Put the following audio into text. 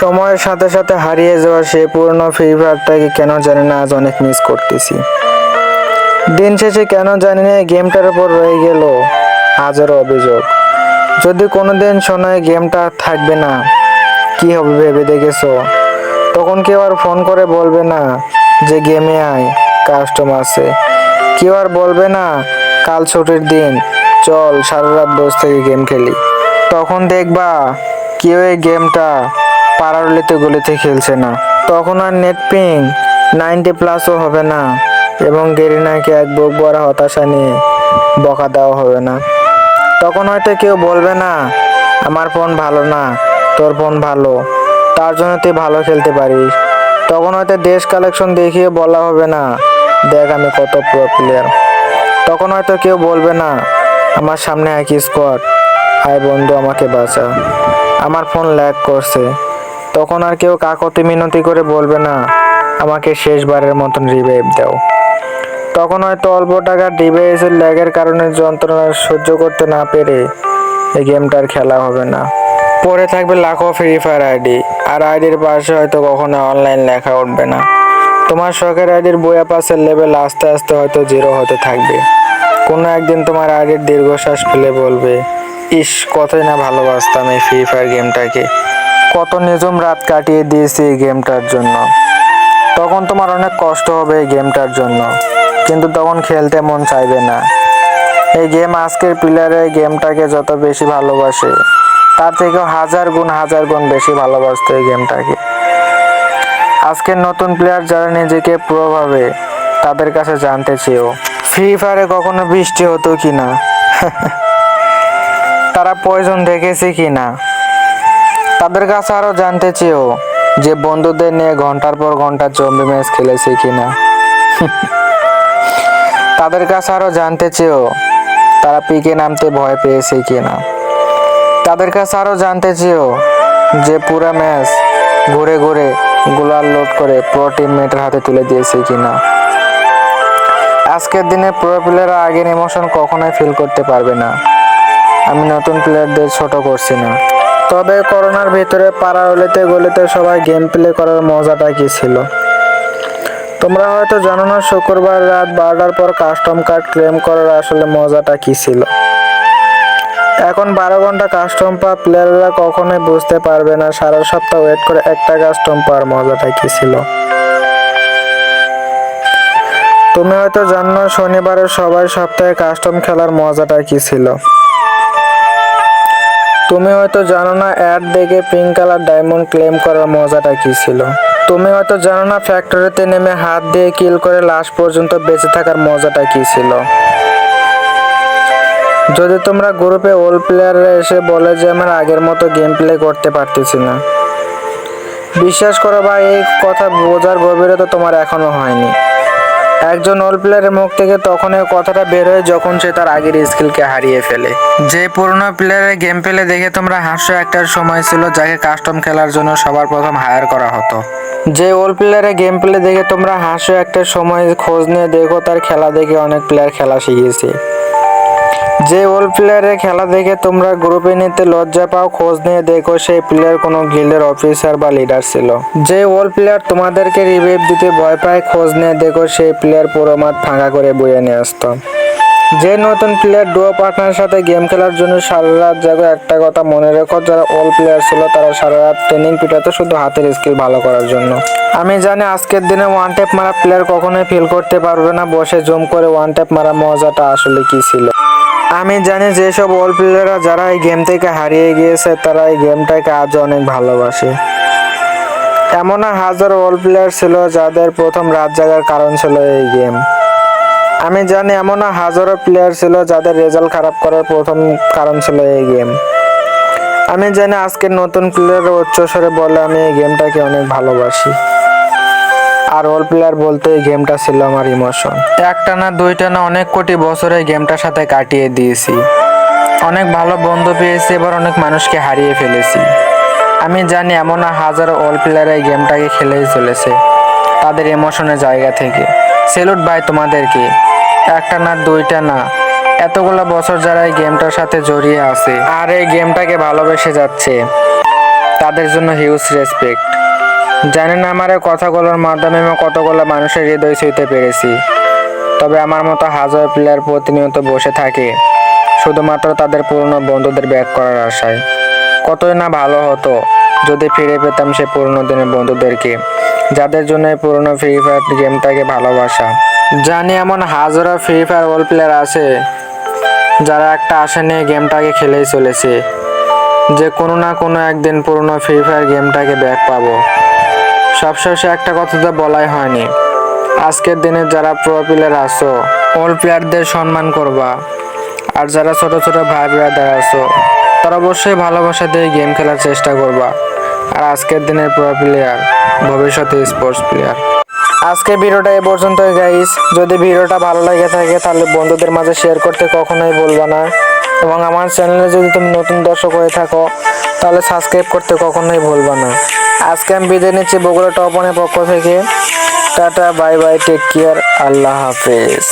সময়ের সাথে সাথে হারিয়ে যাওয়া সেই পুরনো ফ্রি ফায়ারটাকে কেন জানি না আজ অনেক মিস করতেছি। দিন শেষে কেন জানি না গেমটার উপর রয়ে গেল হাজারো অভিযোগ। যদি কোনোদিন শোনায় গেমটা থাকবে না, কি হবে ভেবে দেখেছ? তখন কেউ আর ফোন করে বলবে না যে গেমে আয় কাস্টমার আছে। কেউ আর বলবে না, কাল ছুটির দিন, চল সারা রাত বসে থেকে গেম খেলি। তখন দেখবা কেউ এই গেমটা পাড়ারলিতে গলিতে খেলছে না। তখন আর নেট পিং নাইনটি প্লাসও হবে না এবং গেরিনাকে এক বুক বড় হতাশা নিয়ে বকা দেওয়া হবে না। তখন হয়তো কেউ বলবে না, আমার ফোন ভালো না, তোর ফোন ভালো, তার জন্য তুই ভালো খেলতে পারিস। তখন হয়তো দেশ কালেকশন দেখিয়ে বলা হবে না, দেখ আমি কত প্রো প্লেয়ার তখন হয়তো কেউ বলবে না, আমার সামনে একই স্কোয়াড হাই বন্ধু আমাকে বাঁচা। আমার ফোন ল্যাগ করছে। তখন আর কেউ কাকতি মিনতি করে বলবে না, আমাকে শেষবারের মতন রিভাইভ দাও। তখন হয়তো অল্প টাকার ডিভাইসের ল্যাগের কারণে যন্ত্রণা সহ্য করতে না পেরে এই গেমটার খেলা হবে না। পরে থাকবে লাখো ফ্রি ফায়ার আইডি আর আইডির পাশে হয়তো কখনো অনলাইন লেখা উঠবে না। তোমার শখের আইডির বইয়া পাসের লেভেল আস্তে আস্তে হয়তো জিরো হতে থাকবে। কোনো একদিন তোমার আইডির দীর্ঘশ্বাস ফেলে বলবে, ইস, কতই না ভালোবাসতাম এই ফ্রি ফায়ার গেমটাকে কত নিজম রাত কাটিয়ে দিয়েছি এই গেমটার জন্য। তখন তোমার অনেক কষ্ট হবে এই গেমটার জন্য, কিন্তু তখন খেলতে মন চাইবে না। এই গেম আজকের প্লেয়ার এই গেমটাকে যত বেশি ভালোবাসে, তার থেকেও হাজার গুণ হাজার গুণ বেশি ভালোবাসতো এই গেমটাকে। আজকের নতুন প্লেয়ার যারা নিজেকে প্রো ভাবে, তাদের কাছে জানতে চেয়েও ফ্রি ফায়ারে কখনো বৃষ্টি হতো কি না তারা প্রয়োজন দেখেছে কি না তাদের কাছে আরও জানতে চেয়েও যে বন্ধুদের নিয়ে ঘণ্টার পর ঘণ্টা জম্বি ম্যাচ খেলেছে কিনা। তাদের কাছে আরও জানতে চেয়েও তারা পিকে নামতে ভয় পেয়েছে কিনা। তাদের কাছে আরও জানতে চেয়েও যে পুরা ম্যাচ ঘুরে ঘুরে গোলার লোড করে প্রো টিমমেটের হাতে তুলে দিয়েছে কিনা। আজকের দিনে প্রো প্লেয়াররা আগের ইমোশন কখনোই ফিল করতে পারবে না। আমি নতুন প্লেয়ারদের ছোট করছি না। তবে করোনার ভিতরে পাড়া গলিতে গলিতে সবাই গেম প্লে করার মজাটা কি ছিল? তোমরা হয়তো জানো না, শুক্রবার রাত বারোটার পর কাস্টম কার্ড ক্লেম করার আসলে মজাটা কি ছিল? এখন বারো ঘণ্টা কাস্টম পাওয়া প্লেয়াররা কখনোই বুঝতে পারবে না, সারা সপ্তাহ ওয়েট করে একটা কাস্টম পাওয়ার মজাটা কি ছিল? তুমি হয়তো জানো শনিবারের সবাই সপ্তাহে কাস্টম খেলার মজাটা কি ছিল? তুমি হয়তো জানো না, অ্যাড দেখে পিঙ্ক কালার ডায়মন্ড ক্লেম করার মজাটা কি ছিল? তুমি হয়তো জানো না, ফ্যাক্টরিতে নেমে হাত দিয়ে কিল করে লাশ পর্যন্ত বেঁচে থাকার মজাটা কি ছিল? যদি তোমরা গ্রুপে ওল প্লেয়াররা এসে বলে যে আমার আগের মতো গেম প্লে করতে পারতেছি না। বিশ্বাস করো ভাই, এই কথা বোঝার গভীরতা তোমার এখনও হয়নি। একজন ওল প্লেয়ারের মুখ থেকে তখন এই কথাটা বের হয় যখন সে তার আগের স্কিলকে হারিয়ে ফেলে। যে পুরনো প্লেয়ারের গেম প্লে দেখে তোমরা হাসো একটা সময় ছিল যাকে কাস্টম খেলার জন্য সবার প্রথম হায়ার করা হতো। যে ওল প্লেয়ারের গেম প্লে দেখে তোমরা হাসো একটা সময় খোঁজ নিয়ে দেখো তার খেলা দেখে অনেক প্লেয়ার খেলা শিখিয়েছে যে ওল প্লেয়ারের খেলা দেখে তোমরা গ্রুপে নিতে লজ্জা পাও, খোঁজ নিয়ে দেখো সেই প্লেয়ার কোনো গিল্ডের অফিসার বা লিডার ছিল। যে ওল প্লেয়ার তোমাদেরকে রিভাইভ দিতে ভয় পায়, খোঁজ নিয়ে দেখো সেই প্লেয়ার পুরো মাঠ ফাঁকা করে বয়ে নিয়ে আসতো। যে নতুন প্লেয়ার ডুয়ো পার্টনারের সাথে গেম খেলার জন্য সারা রাত জাগো, একটা কথা মনে রেখো, যারা অল প্লেয়ার ছিল তারা সারা রাত ট্রেনিং পিটাতো শুধু হাতের স্কিল ভালো করার জন্য। আমি জানি আজকের দিনে ওয়ান ট্যাপ মারা প্লেয়ার কখনোই ফিল করতে পারবে না, বসে জুম করে ওয়ান ট্যাপ মারা মজাটা আসলে কি ছিল? আমি জানি যেসব অল প্লেয়াররা যারা এই গেম থেকে হারিয়ে গিয়েছে, তারা এই গেমটাকে আজও অনেক ভালোবাসে। এমন হাজারো অল প্লেয়ার ছিল যাদের প্রথম রাত জাগার কারণ ছিল এই গেম আমি জানি এমন হাজারো প্লেয়ার ছিল যাদের রেজাল্ট খারাপ করার প্রথম কারণ ছিল এই গেম আমি জানি আজকের নতুন প্লেয়ার উচ্চস্বরে বলে আমি এই গেমটাকে অনেক ভালোবাসি। আর অল প্লেয়ার বলতে এই গেমটা ছিল আমার ইমোশন একটা না দুইটা না অনেক কোটি বছর এই গেমটার সাথে কাটিয়ে দিয়েছি। অনেক ভালো বন্ধু পেয়েছি, এবার অনেক মানুষকে হারিয়ে ফেলেছি। আমি জানি এমন হাজারো অল প্লেয়ার এই গেমটাকে খেলেই চলেছে, তাদের ইমোশনের জায়গা থেকে। সেলুট ভাই তোমাদেরকে। একটা না দুইটা না এতগুলো বছর যারা এই গেমটার সাথে জড়িয়ে আছে, আর এই গেমটাকে ভালোবেসে যাচ্ছে, তাদের জন্য হিউজ রেসপেক্ট জানি না আমার কথাগুলোর মাধ্যমে আমি কতগুলো মানুষের হৃদয় ছুঁতে পেরেছি। তবে আমার মতো হাজার প্লেয়ার প্রতিনিয়ত বসে থাকে, শুধুমাত্র তাদের পুরনো বন্ধুদের ব্যাক করার আশায়। কতই না ভালো হতো যদি ফিরে পেতাম সে পুরনো দিনের বন্ধুদেরকে, যাদের জন্য এই পুরনো ফ্রি ফায়ার গেমটাকে ভালোবাসা। জানি এমন হাজারো ফ্রি ফায়ার ওল প্লেয়ার আছে, যারা একটা আশা নিয়ে গেমটাকে খেলেই চলেছে। যে কোনো না কোনো একদিন পুরনো ফ্রি ফায়ার গেমটাকে ব্যাক পাবো। সবশেষে একটা কথা তো বলাই হয়নি। আজকের দিনে যারা প্রো প্লেয়ার আছো ওল প্লেয়ারদের সম্মান করবা। আর যারা ছোট ছোট ভাই ব্রাদার আছো, তারা অবশ্যই ভালোবাসা দিয়ে গেম খেলার চেষ্টা করবা। আর আজকের দিনের প্রো প্লেয়ার ভবিষ্যতে স্পোর্টস প্লেয়ার আজকে ভিডিওটা এ পর্যন্তই গাইস যদি ভিডিওটা ভালো লাগে থাকে, তাহলে বন্ধুদের মাঝে শেয়ার করতে কখনোই বলবা না। এবং আমার চ্যানেলে যদি তুমি নতুন দর্শক হয়ে থাকো, তাহলে সাবস্ক্রাইব করতে কখনোই ভুলবা না। আজকে আমি বিদায় নিচ্ছি বগুড়া টপনের পক্ষ থেকে। Tata, bye bye take care আল্লাহ হাফেজ।